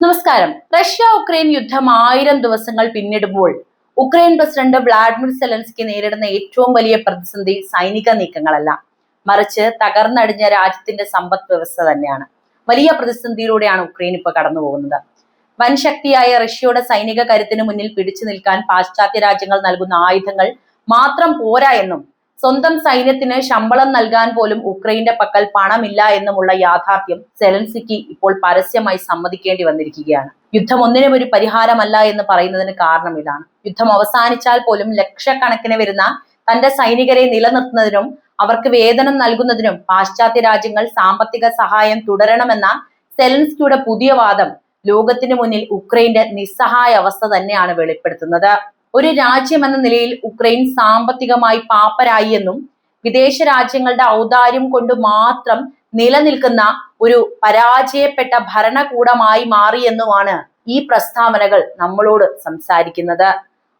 നമസ്കാരം. Russia Ukraine യുദ്ധം ആയിരം ദിവസങ്ങൾ പിന്നിടുമ്പോൾ ഉക്രൈൻ പ്രസിഡന്റ് വ്ളാഡിമിർ സെലൻസ്കി നേരിടുന്ന ഏറ്റവും വലിയ പ്രതിസന്ധി സൈനിക നീക്കങ്ങളല്ല. മറിച്ച് തകർന്നടിഞ്ഞ രാജ്യത്തിന്റെ സമ്പദ് വ്യവസ്ഥ തന്നെയാണ്. വലിയ പ്രതിസന്ധിയിലൂടെയാണ് ഉക്രൈൻ ഇപ്പോൾ കടന്നു പോകുന്നത്. വൻ ശക്തിയായ റഷ്യയുടെ സൈനിക കരുത്തിന് മുന്നിൽ പിടിച്ചു നിൽക്കാൻ പാശ്ചാത്യ രാജ്യങ്ങൾ നൽകുന്ന ആയുധങ്ങൾ മാത്രം പോരാ എന്നും സ്വന്തം സൈന്യത്തിന് ശമ്പളം നൽകാൻ പോലും ഉക്രൈന്റെ പക്കൽ പണമില്ല എന്നുമുള്ള യാഥാർത്ഥ്യം സെലൻസിക്ക് ഇപ്പോൾ പരസ്യമായി സമ്മതിക്കേണ്ടി വന്നിരിക്കുകയാണ്. യുദ്ധം ഒന്നിനും ഒരു പരിഹാരമല്ല എന്ന് പറയുന്നതിന് കാരണം ഇതാണ്. യുദ്ധം അവസാനിച്ചാൽ പോലും ലക്ഷക്കണക്കിന് വരുന്ന തന്റെ സൈനികരെ നിലനിർത്തുന്നതിനും അവർക്ക് വേതനം നൽകുന്നതിനും പാശ്ചാത്യ രാജ്യങ്ങൾ സാമ്പത്തിക സഹായം തുടരണമെന്ന സെലൻസ്കിയുടെ പുതിയ വാദം ലോകത്തിന് മുന്നിൽ ഉക്രൈന്റെ നിസ്സഹായ അവസ്ഥ തന്നെയാണ് വെളിപ്പെടുത്തുന്നത്. ഒരു രാജ്യം എന്ന നിലയിൽ ഉക്രൈൻ സാമ്പത്തികമായി പാപ്പരായി എന്നും വിദേശ രാജ്യങ്ങളുടെ ഔദാര്യം കൊണ്ട് മാത്രം നിലനിൽക്കുന്ന ഒരു പരാജയപ്പെട്ട ഭരണകൂടമായി മാറിയെന്നുമാണ് ഈ പ്രസ്താവനകൾ നമ്മളോട് സംസാരിക്കുന്നത്.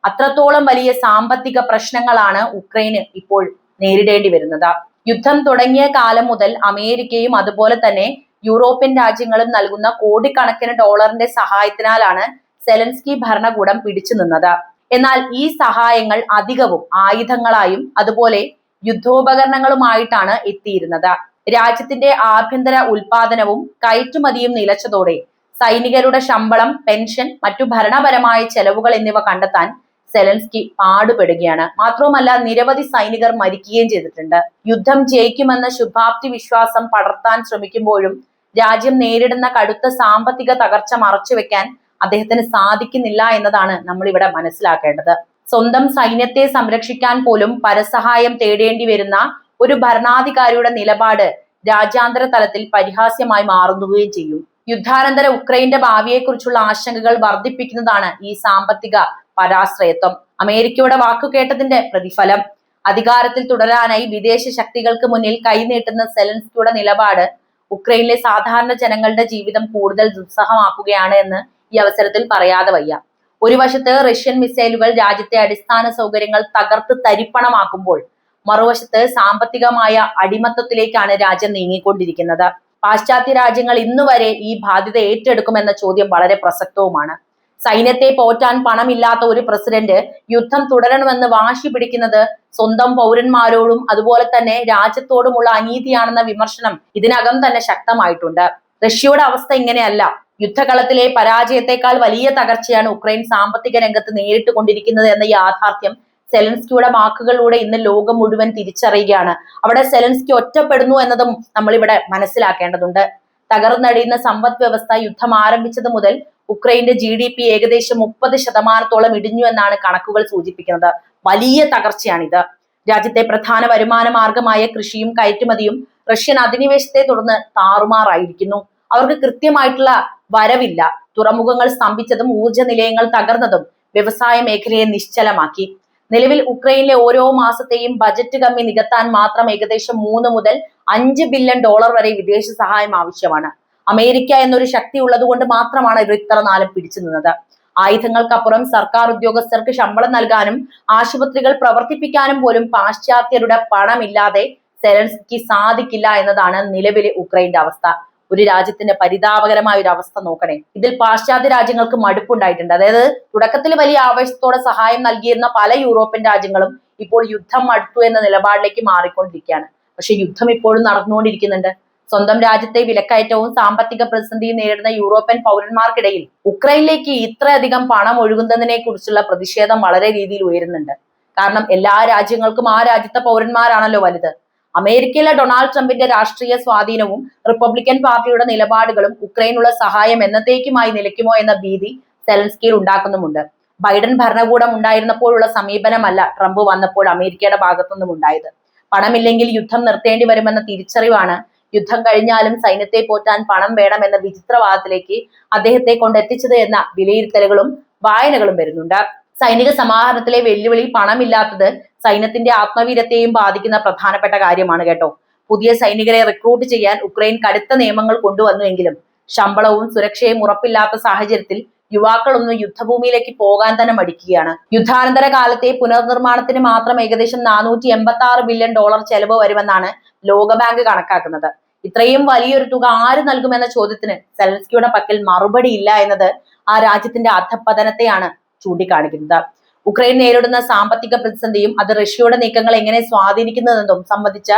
അത്രത്തോളം വലിയ സാമ്പത്തിക പ്രശ്നങ്ങളാണ് ഉക്രൈന് ഇപ്പോൾ നേരിടേണ്ടി വരുന്നത്. യുദ്ധം തുടങ്ങിയ കാലം മുതൽ അമേരിക്കയും അതുപോലെ തന്നെ യൂറോപ്യൻ രാജ്യങ്ങളും നൽകുന്ന കോടിക്കണക്കിന് ഡോളറിന്റെ സഹായത്തിനാലാണ് സെലൻസ്കി ഭരണകൂടം പിടിച്ചു നിന്നത്. എന്നാൽ ഈ സഹായങ്ങൾ അധികവും ആയുധങ്ങളായും അതുപോലെ യുദ്ധോപകരണങ്ങളുമായിട്ടാണ് എത്തിയിരുന്നത്. രാജ്യത്തിന്റെ ആഭ്യന്തര ഉൽപാദനവും കയറ്റുമതിയും നിലച്ചതോടെ സൈനികരുടെ ശമ്പളം പെൻഷൻ മറ്റു ഭരണപരമായ ചെലവുകൾ എന്നിവ കണ്ടെത്താൻ സെലൻസ്കി പാടുപെടുകയാണ്. മാത്രവുമല്ല നിരവധി സൈനികർ മരിക്കുകയും ചെയ്തിട്ടുണ്ട്. യുദ്ധം ജയിക്കുമെന്ന ശുഭാപ്തി വിശ്വാസം പടർത്താൻ ശ്രമിക്കുമ്പോഴും രാജ്യം നേരിടുന്ന കടുത്ത സാമ്പത്തിക തകർച്ച മറച്ചുവെക്കാൻ അദ്ദേഹത്തിന് സാധിക്കുന്നില്ല എന്നതാണ് നമ്മൾ ഇവിടെ മനസ്സിലാക്കേണ്ടത്. സ്വന്തം സൈന്യത്തെ സംരക്ഷിക്കാൻ പോലും പരസഹായം തേടേണ്ടി വരുന്ന ഒരു ഭരണാധികാരിയുടെ നിലപാട് രാജ്യാന്തര തലത്തിൽ പരിഹാസ്യമായി മാറുകയും ചെയ്യും. യുദ്ധാനന്തര ഉക്രൈന്റെ ഭാവിയെക്കുറിച്ചുള്ള ആശങ്കകൾ വർദ്ധിപ്പിക്കുന്നതാണ് ഈ സാമ്പത്തിക പരാശ്രയത്വം. അമേരിക്കയുടെ വാക്കുകേട്ടതിന്റെ പ്രതിഫലം. അധികാരത്തിൽ തുടരാനായി വിദേശ ശക്തികൾക്ക് മുന്നിൽ കൈനീട്ടുന്ന സെലൻസ്കിയുടെ നിലപാട് ഉക്രൈനിലെ സാധാരണ ജനങ്ങളുടെ ജീവിതം കൂടുതൽ ദുസ്സഹമാക്കുകയാണ് എന്ന് ഈ അവസരത്തിൽ പറയാതെ വയ്യ. ഒരു വശത്ത് റഷ്യൻ മിസൈലുകൾ രാജ്യത്തെ അടിസ്ഥാന സൗകര്യങ്ങൾ തകർത്ത് തരിപ്പണമാക്കുമ്പോൾ മറുവശത്ത് സാമ്പത്തികമായ അടിമത്തത്തിലേക്കാണ് രാജ്യം നീങ്ങിക്കൊണ്ടിരിക്കുന്നത്. പാശ്ചാത്യ രാജ്യങ്ങൾ ഇന്നുവരെ ഈ ബാധ്യത ഏറ്റെടുക്കുമെന്ന ചോദ്യം വളരെ പ്രസക്തവുമാണ്. സൈന്യത്തെ പോറ്റാൻ പണമില്ലാത്ത ഒരു പ്രസിഡന്റ് യുദ്ധം തുടരണമെന്ന് വാശി പിടിക്കുന്നത് സ്വന്തം പൗരന്മാരോടും അതുപോലെ തന്നെ രാജ്യത്തോടുമുള്ള അനീതിയാണെന്ന വിമർശനം ഇതിനകം തന്നെ ശക്തമായിട്ടുണ്ട്. റഷ്യയുടെ അവസ്ഥ ഇങ്ങനെയല്ല. യുദ്ധകളത്തിലെ പരാജയത്തെക്കാൾ വലിയ തകർച്ചയാണ് ഉക്രൈൻ സാമ്പത്തിക രംഗത്ത് നേരിട്ട് കൊണ്ടിരിക്കുന്നത് എന്ന യാഥാർത്ഥ്യം സെലൻസ്കിയുടെ വാക്കുകളിലൂടെ ഇന്ന് ലോകം മുഴുവൻ തിരിച്ചറിയുകയാണ്. അവിടെ സെലൻസ്കി ഒറ്റപ്പെടുന്നു എന്നതും നമ്മളിവിടെ മനസ്സിലാക്കേണ്ടതുണ്ട്. തകർന്നടിയുന്ന സമ്പദ് വ്യവസ്ഥ യുദ്ധം ആരംഭിച്ചത് മുതൽ ഉക്രൈന്റെ ജി ഡി പി ഏകദേശം മുപ്പത് ശതമാനത്തോളം ഇടിഞ്ഞു എന്നാണ് കണക്കുകൾ സൂചിപ്പിക്കുന്നത്. വലിയ തകർച്ചയാണിത്. രാജ്യത്തെ പ്രധാന വരുമാന മാർഗമായ കൃഷിയും കയറ്റുമതിയും റഷ്യൻ അധിനിവേശത്തെ തുടർന്ന് താറുമാറായിരിക്കുന്നു. അവർക്ക് കൃത്യമായിട്ടുള്ള വരവില്ല. തുറമുഖങ്ങൾ സ്തംഭിച്ചതും ഊർജ നിലയങ്ങൾ തകർന്നതും വ്യവസായ മേഖലയെ നിശ്ചലമാക്കി. നിലവിൽ ഉക്രൈനിലെ ഓരോ മാസത്തെയും ബജറ്റ് കമ്മി നികത്താൻ മാത്രം ഏകദേശം മൂന്ന് മുതൽ അഞ്ച് ബില്യൺ ഡോളർ വരെ വിദേശ സഹായം ആവശ്യമാണ്. അമേരിക്ക എന്നൊരു ശക്തി ഉള്ളതുകൊണ്ട് മാത്രമാണ് ഇവർ ഇത്ര നാലം പിടിച്ചു നിന്നത്. ആയുധങ്ങൾക്കപ്പുറം സർക്കാർ ഉദ്യോഗസ്ഥർക്ക് ശമ്പളം നൽകാനും ആശുപത്രികൾ പ്രവർത്തിപ്പിക്കാനും പോലും പാശ്ചാത്യരുടെ പണമില്ലാതെ സെലൻസ്കി സാധിക്കില്ല എന്നതാണ് നിലവിലെ ഉക്രൈന്റെ അവസ്ഥ. ഒരു രാജ്യത്തിന്റെ പരിതാപകരമായ ഒരു അവസ്ഥ നോക്കണേ. ഇതിൽ പാശ്ചാത്യ രാജ്യങ്ങൾക്ക് മടുപ്പുണ്ടായിട്ടുണ്ട്. അതായത് തുടക്കത്തിൽ വലിയ ആവേശത്തോടെ സഹായം നൽകിയിരുന്ന പല യൂറോപ്യൻ രാജ്യങ്ങളും ഇപ്പോൾ യുദ്ധം മടുത്തു എന്ന നിലപാടിലേക്ക് മാറിക്കൊണ്ടിരിക്കുകയാണ്. പക്ഷെ യുദ്ധം ഇപ്പോഴും നടന്നുകൊണ്ടിരിക്കുന്നുണ്ട്. സ്വന്തം രാജ്യത്തെ വിലക്കയറ്റവും സാമ്പത്തിക പ്രതിസന്ധിയും നേരിടുന്ന യൂറോപ്യൻ പൗരന്മാർക്കിടയിൽ ഉക്രൈനിലേക്ക് ഇത്രയധികം പണം ഒഴുകുന്നതിനെ കുറിച്ചുള്ള പ്രതിഷേധം വളരെ രീതിയിൽ ഉയരുന്നുണ്ട്. കാരണം എല്ലാ രാജ്യങ്ങൾക്കും ആ രാജ്യത്തെ പൗരന്മാരാണല്ലോ വലുത്. അമേരിക്കയിലെ ഡൊണാൾഡ് ട്രംപിന്റെ രാഷ്ട്രീയ സ്വാധീനവും റിപ്പബ്ലിക്കൻ പാർട്ടിയുടെ നിലപാടുകളും ഉക്രൈനുള്ള സഹായം എന്നത്തേക്കുമായി നിലയ്ക്കുമോ എന്ന ഭീതി സെലൻസ്കിയിൽ ഉണ്ടാക്കുന്നുമുണ്ട്. ബൈഡൻ ഭരണകൂടം ഉണ്ടായിരുന്നപ്പോഴുള്ള സമീപനമല്ല ട്രംപ് വന്നപ്പോൾ അമേരിക്കയുടെ ഭാഗത്തുനിന്നും ഉണ്ടായത്. പണമില്ലെങ്കിൽ യുദ്ധം നിർത്തേണ്ടി വരുമെന്ന തിരിച്ചറിവാണ് യുദ്ധം കഴിഞ്ഞാലും സൈന്യത്തെ പോറ്റാൻ പണം വേണമെന്ന വിചിത്രവാദത്തിലേക്ക് അദ്ദേഹത്തെ കൊണ്ടെത്തിച്ചത് എന്ന വിലയിരുത്തലുകളും വായനകളും വരുന്നുണ്ട്. സൈനിക സമാഹരണത്തിലെ വെല്ലുവിളി പണമില്ലാത്തത് സൈന്യത്തിന്റെ ആത്മവീര്യത്തെയും ബാധിക്കുന്ന പ്രധാനപ്പെട്ട കാര്യമാണ് കേട്ടോ. പുതിയ സൈനികരെ റിക്രൂട്ട് ചെയ്യാൻ ഉക്രൈൻ കടുത്ത നിയമങ്ങൾ കൊണ്ടുവന്നുവെങ്കിലും ശമ്പളവും സുരക്ഷയും ഉറപ്പില്ലാത്ത സാഹചര്യത്തിൽ യുവാക്കളൊന്നും യുദ്ധഭൂമിയിലേക്ക് പോകാൻ തന്നെ മടിക്കുകയാണ്. യുദ്ധാനന്തര കാലത്തെ പുനർനിർമ്മാണത്തിന് മാത്രം ഏകദേശം നാനൂറ്റി എൺപത്തി ആറ് ബില്യൺ ഡോളർ ചെലവ് വരുമെന്നാണ് ലോകബാങ്ക് കണക്കാക്കുന്നത്. ഇത്രയും വലിയൊരു തുക ആര് നൽകുമെന്ന ചോദ്യത്തിന് സെലൻസ്കിയുടെ പക്കൽ മറുപടി ഇല്ല എന്നത് ആ രാജ്യത്തിന്റെ അധപ്പതനത്തെയാണ് ചൂണ്ടിക്കാണിക്കുന്നത്. ഉക്രൈൻ നേരിടുന്ന സാമ്പത്തിക പ്രതിസന്ധിയും അത് റഷ്യയുടെ നീക്കങ്ങൾ എങ്ങനെ സ്വാധീനിക്കുന്നതെന്നും സംബന്ധിച്ച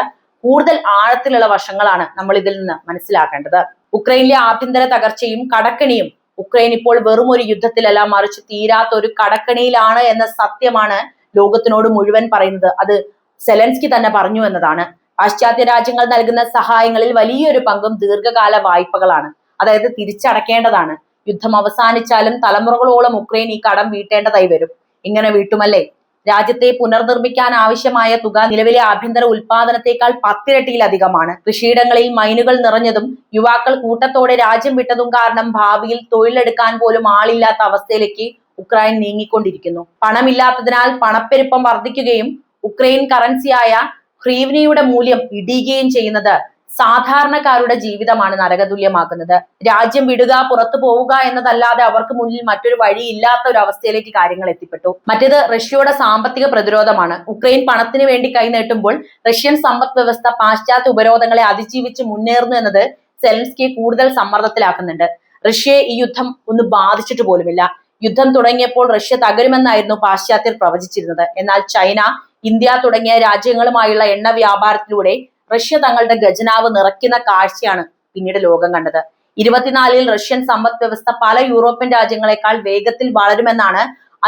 കൂടുതൽ ആഴത്തിലുള്ള വശങ്ങളാണ് നമ്മൾ ഇതിൽ നിന്ന് മനസ്സിലാക്കേണ്ടത്. ഉക്രൈനിലെ ആഭ്യന്തര തകർച്ചയും കടക്കണിയും ഉക്രൈൻ ഇപ്പോൾ വെറും ഒരു യുദ്ധത്തിലല്ല മറിച്ച് തീരാത്ത ഒരു കടക്കണിയിലാണ് എന്ന സത്യമാണ് ലോകത്തിനോട് മുഴുവൻ പറയുന്നത്. അത് സെലൻസ്കി തന്നെ പറഞ്ഞു എന്നതാണ്. പാശ്ചാത്യ രാജ്യങ്ങൾ നൽകുന്ന സഹായങ്ങളിൽ വലിയൊരു പങ്കും ദീർഘകാല വായ്പകളാണ്. അതായത് തിരിച്ചടക്കേണ്ടതാണ്. യുദ്ധം അവസാനിച്ചാലും തലമുറകളോളം ഉക്രൈൻ ഈ കടം വീട്ടേണ്ടതായി വരും. ഇങ്ങനെ വീട്ടുമല്ലേ? രാജ്യത്തെ പുനർനിർമ്മിക്കാൻ ആവശ്യമായ തുക നിലവിലെ ആഭ്യന്തര ഉൽപാദനത്തെക്കാൾ പത്തിരട്ടിയിലധികമാണ്. കൃഷിയിടങ്ങളിൽ മൈനുകൾ നിറഞ്ഞതും യുവാക്കൾ കൂട്ടത്തോടെ രാജ്യം വിട്ടതും കാരണം ഭാവിയിൽ തൊഴിലെടുക്കാൻ പോലും ആളില്ലാത്ത അവസ്ഥയിലേക്ക് ഉക്രൈൻ നീങ്ങിക്കൊണ്ടിരിക്കുന്നു. പണമില്ലാത്തതിനാൽ പണപ്പെരുപ്പം വർദ്ധിക്കുകയും ഉക്രൈൻ കറൻസിയായ ഹ്രീവ്നിയുടെ മൂല്യം ഇടിയുകയും ചെയ്യുന്നത് സാധാരണക്കാരുടെ ജീവിതമാണ് നരകതുല്യമാക്കുന്നത്. രാജ്യം വിടുക പുറത്തു പോവുക എന്നതല്ലാതെ അവർക്ക് മുന്നിൽ മറ്റൊരു വഴി ഇല്ലാത്ത ഒരു അവസ്ഥയിലേക്ക് കാര്യങ്ങൾ എത്തിപ്പെട്ടു. മറ്റേത് റഷ്യയുടെ സാമ്പത്തിക പ്രതിരോധമാണ്. ഉക്രൈൻ പണത്തിന് വേണ്ടി കൈനീട്ടുമ്പോൾ റഷ്യൻ സമ്പദ് വ്യവസ്ഥ പാശ്ചാത്യ ഉപരോധങ്ങളെ അതിജീവിച്ച് മുന്നേറുന്നു എന്നത് സെലൻസ്കിയെ കൂടുതൽ സമ്മർദ്ദത്തിലാക്കുന്നുണ്ട്. റഷ്യയെ ഈ യുദ്ധം ഒന്ന് ബാധിച്ചിട്ട് പോലുമില്ല. യുദ്ധം തുടങ്ങിയപ്പോൾ റഷ്യ തകരുമെന്നായിരുന്നു പാശ്ചാത്യർ പ്രവചിച്ചിരുന്നത്. എന്നാൽ ചൈന ഇന്ത്യ തുടങ്ങിയ രാജ്യങ്ങളുമായുള്ള എണ്ണ വ്യാപാരത്തിലൂടെ റഷ്യ തങ്ങളുടെ ഖജനാവ് നിറയ്ക്കുന്ന കാഴ്ചയാണ് പിന്നീട് ലോകം കണ്ടത്. ഇരുപത്തിനാലിൽ റഷ്യൻ സമ്പദ് വ്യവസ്ഥ പല യൂറോപ്യൻ രാജ്യങ്ങളെക്കാൾ വേഗത്തിൽ വളരുമെന്നാണ്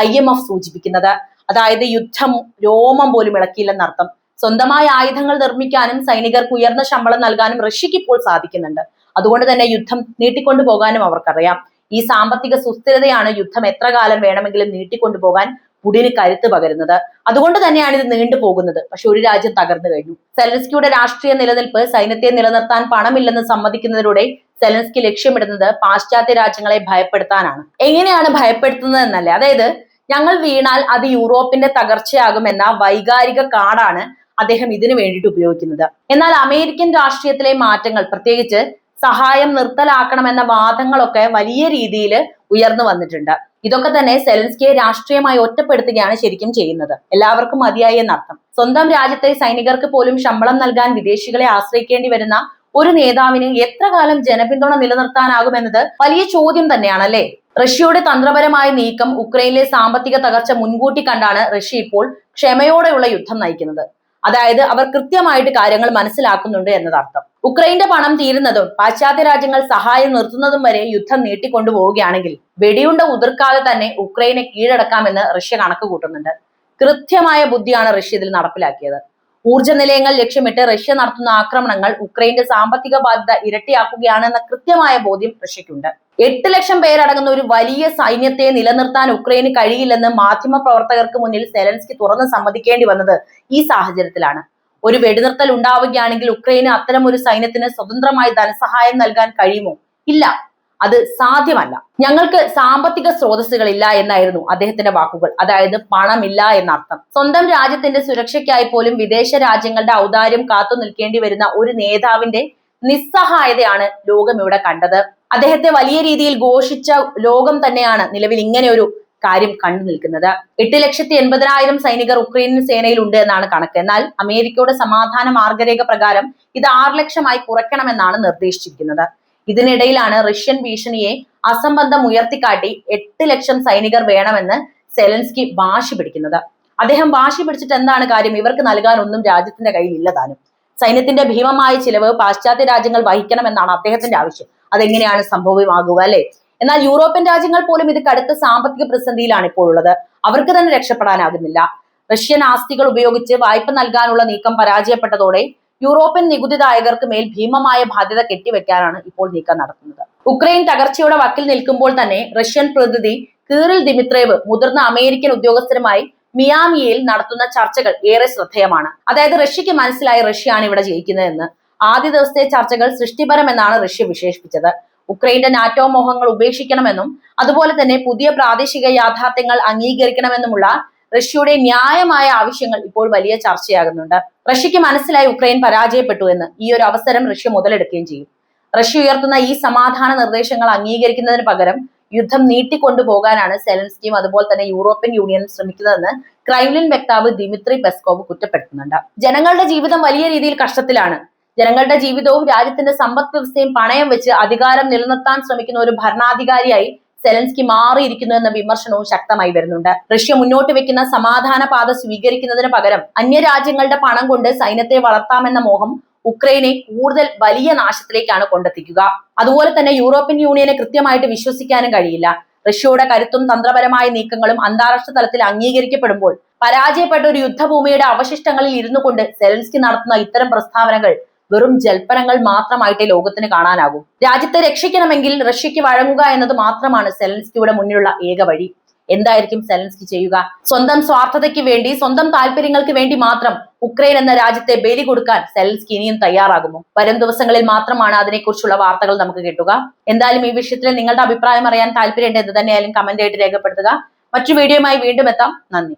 ഐ എം എഫ് സൂചിപ്പിക്കുന്നത്. അതായത് യുദ്ധം രോമം പോലും ഇളക്കിയില്ലെന്നർത്ഥം സ്വന്തമായ ആയുധങ്ങൾ നിർമ്മിക്കാനും സൈനികർക്ക് ഉയർന്ന ശമ്പളം നൽകാനും റഷ്യക്ക് ഇപ്പോൾ സാധിക്കുന്നുണ്ട്. അതുകൊണ്ട് തന്നെ യുദ്ധം നീട്ടിക്കൊണ്ടു പോകാനും അവർക്കറിയാം. ഈ സാമ്പത്തിക സുസ്ഥിരതയാണ് യുദ്ധം എത്ര കാലം വേണമെങ്കിലും നീട്ടിക്കൊണ്ടുപോകാൻ പുടിന് കരുത്ത് പകരുന്നത്. അതുകൊണ്ട് തന്നെയാണ് ഇത് നീണ്ടു പോകുന്നത്. പക്ഷെ ഒരു രാജ്യം തകർന്നു കഴിഞ്ഞു. സെലൻസ്കിയുടെ രാഷ്ട്രീയ നിലനിൽപ്പ് സൈന്യത്തെ നിലനിർത്താൻ പണമില്ലെന്ന് സമ്മതിക്കുന്നതിലൂടെ സെലൻസ്കി ലക്ഷ്യമിടുന്നത് പാശ്ചാത്യ രാജ്യങ്ങളെ ഭയപ്പെടുത്താനാണ്. എങ്ങനെയാണ് ഭയപ്പെടുത്തുന്നത് എന്നല്ലേ അതായത് ഞങ്ങൾ വീണാൽ അത് യൂറോപ്പിന്റെ തകർച്ചയാകുമെന്ന വൈകാരിക കാർഡാണ് അദ്ദേഹം ഇതിനു വേണ്ടിയിട്ട് ഉപയോഗിക്കുന്നത്. എന്നാൽ അമേരിക്കൻ രാഷ്ട്രീയത്തിലെ മാറ്റങ്ങൾ പ്രത്യേകിച്ച് സഹായം നിർത്തലാക്കണമെന്ന വാദങ്ങളൊക്കെ വലിയ രീതിയിൽ ഉയർന്നു വന്നിട്ടുണ്ട്. ഇതൊക്കെ തന്നെ സെലൻസ്കിയെ രാഷ്ട്രീയമായി ഒറ്റപ്പെടുത്തുകയാണ് ശരിക്കും ചെയ്യുന്നത്. എല്ലാവർക്കും മതിയായി എന്നർത്ഥം. സ്വന്തം രാജ്യത്തെ സൈനികർക്ക് പോലും ശമ്പളം നൽകാൻ വിദേശികളെ ആശ്രയിക്കേണ്ടി വരുന്ന ഒരു നേതാവിന് എത്ര കാലം ജനപിന്തുണ നിലനിർത്താനാകുമെന്നത് വലിയ ചോദ്യം തന്നെയാണ് അല്ലേ? റഷ്യയുടെ തന്ത്രപരമായ നീക്കം ഉക്രൈനിലെ സാമ്പത്തിക തകർച്ച മുൻകൂട്ടി കണ്ടാണ് റഷ്യ ഇപ്പോൾ ക്ഷമയോടെയുള്ള യുദ്ധം നയിക്കുന്നത്. അതായത് അവർ കൃത്യമായിട്ട് കാര്യങ്ങൾ മനസ്സിലാക്കുന്നുണ്ട് എന്നതർത്ഥം. ഉക്രൈന്റെ പണം തീരുന്നതും പാശ്ചാത്യ രാജ്യങ്ങൾ സഹായം നിർത്തുന്നതും വരെ യുദ്ധം നീട്ടിക്കൊണ്ടുപോവുകയാണെങ്കിൽ വെടിയുണ്ട ഉതിർക്കാതെ തന്നെ ഉക്രൈനെ കീഴടക്കാമെന്ന് റഷ്യ കണക്ക് കൂട്ടുന്നുണ്ട്. കൃത്യമായ ബുദ്ധിയാണ് റഷ്യ ഇതിൽ നടപ്പിലാക്കിയത്. ഊർജ നിലയങ്ങൾ ലക്ഷ്യമിട്ട് റഷ്യ നടത്തുന്ന ആക്രമണങ്ങൾ ഉക്രൈന്റെ സാമ്പത്തിക ബാധ്യത ഇരട്ടിയാക്കുകയാണെന്ന കൃത്യമായ ബോധ്യം റഷ്യക്കുണ്ട് എട്ട് ലക്ഷം പേരടങ്ങുന്ന ഒരു വലിയ സൈന്യത്തെ നിലനിർത്താൻ ഉക്രൈന് കഴിയില്ലെന്ന് മാധ്യമ പ്രവർത്തകർക്ക് മുന്നിൽ സെലൻസ്കി തുറന്ന് സമ്മതിക്കേണ്ടി വന്നത് ഈ സാഹചര്യത്തിലാണ്. ഒരു വെടിനിർത്തൽ ഉണ്ടാവുകയാണെങ്കിൽ ഉക്രൈന് അത്തരം ഒരു സൈന്യത്തിന് സ്വതന്ത്രമായി ധനസഹായം നൽകാൻ കഴിയുമോ? ഇല്ല. അത് സാധ്യമല്ല. ഞങ്ങൾക്ക് സാമ്പത്തിക സ്രോതസ്സുകളില്ല എന്നായിരുന്നു അദ്ദേഹത്തിന്റെ വാക്കുകൾ. അതായത് പണമില്ല എന്നർത്ഥം. സ്വന്തം രാജ്യത്തിന്റെ സുരക്ഷയ്ക്കായി പോലും വിദേശ രാജ്യങ്ങളുടെ ഔദാര്യം കാത്തു നിൽക്കേണ്ടി വരുന്ന ഒരു നേതാവിന്റെ നിസ്സഹായതയാണ് ലോകം ഇവിടെ കണ്ടത്. അദ്ദേഹത്തെ വലിയ രീതിയിൽ ഘോഷിച്ച ലോകം തന്നെയാണ് നിലവിൽ ഇങ്ങനെ ഒരു കാര്യം കണ്ടു നിൽക്കുന്നത്. എട്ട് ലക്ഷത്തി എൺപതിനായിരം സൈനികർ ഉക്രൈനിയൻ സേനയിൽ ഉണ്ട് എന്നാണ് കണക്ക്. എന്നാൽ അമേരിക്കയുടെ സമാധാന മാർഗരേഖ പ്രകാരം ഇത് ആറ് ലക്ഷമായി കുറയ്ക്കണമെന്നാണ് നിർദ്ദേശിച്ചിരിക്കുന്നത്. ഇതിനിടയിലാണ് റഷ്യൻ ഭീഷണിയെ അസംബന്ധം ഉയർത്തിക്കാട്ടി എട്ട് ലക്ഷം സൈനികർ വേണമെന്ന് സെലൻസ്കി വാശി പിടിക്കുന്നത്. അദ്ദേഹം വാശി പിടിച്ചിട്ട് എന്താണ് കാര്യം? ഇവർക്ക് നൽകാൻ ഒന്നും രാജ്യത്തിന്റെ കയ്യിൽ ഇല്ലതാനും സൈന്യത്തിന്റെ ഭീമമായ ചിലവ് പാശ്ചാത്യ രാജ്യങ്ങൾ വഹിക്കണമെന്നാണ് അദ്ദേഹത്തിന്റെ ആവശ്യം. അതെങ്ങനെയാണ് സംഭവമാകുക അല്ലെ? എന്നാൽ യൂറോപ്യൻ രാജ്യങ്ങൾ പോലും ഇത് കടുത്ത സാമ്പത്തിക പ്രതിസന്ധിയിലാണ് ഇപ്പോൾ ഉള്ളത്. അവർക്ക് തന്നെ രക്ഷപ്പെടാനാകുന്നില്ല. റഷ്യൻ ആസ്തികൾ ഉപയോഗിച്ച് വായ്പ നൽകാനുള്ള നീക്കം പരാജയപ്പെട്ടതോടെ യൂറോപ്യൻ നികുതിദായകർക്ക് മേൽ ഭീമമായ ബാധ്യത കെട്ടിവെക്കാനാണ് ഇപ്പോൾ നീക്കം നടത്തുന്നത്. ഉക്രൈൻ തകർച്ചയുടെ വക്കിൽ നിൽക്കുമ്പോൾ തന്നെ റഷ്യൻ പ്രതിനിധി കീറിൽ ദിമിത്രേവ് മുതിർന്ന അമേരിക്കൻ ഉദ്യോഗസ്ഥരുമായി മിയാമിയയിൽ നടത്തുന്ന ചർച്ചകൾ ഏറെ ശ്രദ്ധേയമാണ്. അതായത് റഷ്യക്ക് മനസ്സിലായി റഷ്യയാണ് ഇവിടെ ജയിക്കുന്നതെന്ന്. ആദ്യ ദിവസത്തെ ചർച്ചകൾ സൃഷ്ടിപരമെന്നാണ് റഷ്യ വിശേഷിപ്പിച്ചത്. ഉക്രൈന്റെ നാറ്റോ മോഹങ്ങൾ ഉപേക്ഷിക്കണമെന്നും അതുപോലെ തന്നെ പുതിയ പ്രാദേശിക യാഥാർത്ഥ്യങ്ങൾ അംഗീകരിക്കണമെന്നുമുള്ള റഷ്യയുടെ ന്യായമായ ആവശ്യങ്ങൾ ഇപ്പോൾ വലിയ ചർച്ചയാകുന്നുണ്ട്. റഷ്യക്ക് മനസ്സിലായി ഉക്രൈൻ പരാജയപ്പെട്ടു എന്ന് ഈ ഒരു അവസരം റഷ്യ മുതലെടുക്കുകയും ചെയ്യും. റഷ്യ ഉയർത്തുന്ന ഈ സമാധാന നിർദ്ദേശങ്ങൾ അംഗീകരിക്കുന്നതിന് പകരം യുദ്ധം നീട്ടിക്കൊണ്ടുപോകാനാണ് സെലൻസ്കിയും അതുപോലെ തന്നെ യൂറോപ്യൻ യൂണിയനും ശ്രമിക്കുന്നതെന്ന് ക്രൈംലിൻ വക്താവ് ദിമിത്രി പെസ്കോവ് കുറ്റപ്പെടുത്തുന്നുണ്ട്. ജനങ്ങളുടെ ജീവിതം വലിയ രീതിയിൽ കഷ്ടത്തിലാണ് ജനങ്ങളുടെ ജീവിതവും രാജ്യത്തിന്റെ സമ്പദ് വ്യവസ്ഥയും പണയം വെച്ച് അധികാരം നിലനിർത്താൻ ശ്രമിക്കുന്ന ഒരു ഭരണാധികാരിയായി സെലൻസ്കി മാറിയിരിക്കുന്നു എന്ന വിമർശനവും ശക്തമായി വരുന്നുണ്ട്. റഷ്യ മുന്നോട്ട് വെക്കുന്ന സമാധാന പാത സ്വീകരിക്കുന്നതിന് പകരം അന്യരാജ്യങ്ങളുടെ പണം കൊണ്ട് സൈന്യത്തെ വളർത്താമെന്ന മോഹം ഉക്രൈനെ കൂടുതൽ വലിയ നാശത്തിലേക്കാണ് കൊണ്ടെത്തിക്കുക. അതുപോലെ തന്നെ യൂറോപ്യൻ യൂണിയനെ കൃത്യമായിട്ട് വിശ്വസിക്കാനും കഴിയില്ല. റഷ്യയുടെ കരുത്തും തന്ത്രപരമായ നീക്കങ്ങളും അന്താരാഷ്ട്ര തലത്തിൽ അംഗീകരിക്കപ്പെടുമ്പോൾ പരാജയപ്പെട്ട ഒരു യുദ്ധഭൂമിയുടെ അവശിഷ്ടങ്ങളിൽ ഇരുന്നു കൊണ്ട് സെലൻസ്കി നടത്തുന്ന ഇത്തരം പ്രസ്താവനകൾ വെറും ജൽപ്പനങ്ങൾ മാത്രമായിട്ടേ ലോകത്തിന് കാണാനാകൂ. രാജ്യത്തെ രക്ഷിക്കണമെങ്കിൽ റഷ്യക്ക് വഴങ്ങുക എന്നത് മാത്രമാണ് സെലൻസ്കിയുടെ മുന്നിലുള്ള ഏക വഴി. എന്തായിരിക്കും സെലൻസ്കി ചെയ്യുക? സ്വന്തം സ്വാർത്ഥതയ്ക്ക് വേണ്ടി സ്വന്തം താല്പര്യങ്ങൾക്ക് വേണ്ടി മാത്രം ഉക്രൈൻ എന്ന രാജ്യത്തെ ബലി കൊടുക്കാൻ സെലൻസ്കി ഇനിയും തയ്യാറാകുമോ? വരും ദിവസങ്ങളിൽ മാത്രമാണ് അതിനെക്കുറിച്ചുള്ള വാർത്തകൾ നമുക്ക് കിട്ടുക. എന്തായാലും ഈ വിഷയത്തിൽ നിങ്ങളുടെ അഭിപ്രായം അറിയാൻ താല്പര്യമുണ്ട് എന്ത് തന്നെയായാലും കമന്റ് ആയിട്ട് രേഖപ്പെടുത്തുക. മറ്റു വീഡിയോയുമായി വീണ്ടും എത്താം. നന്ദി.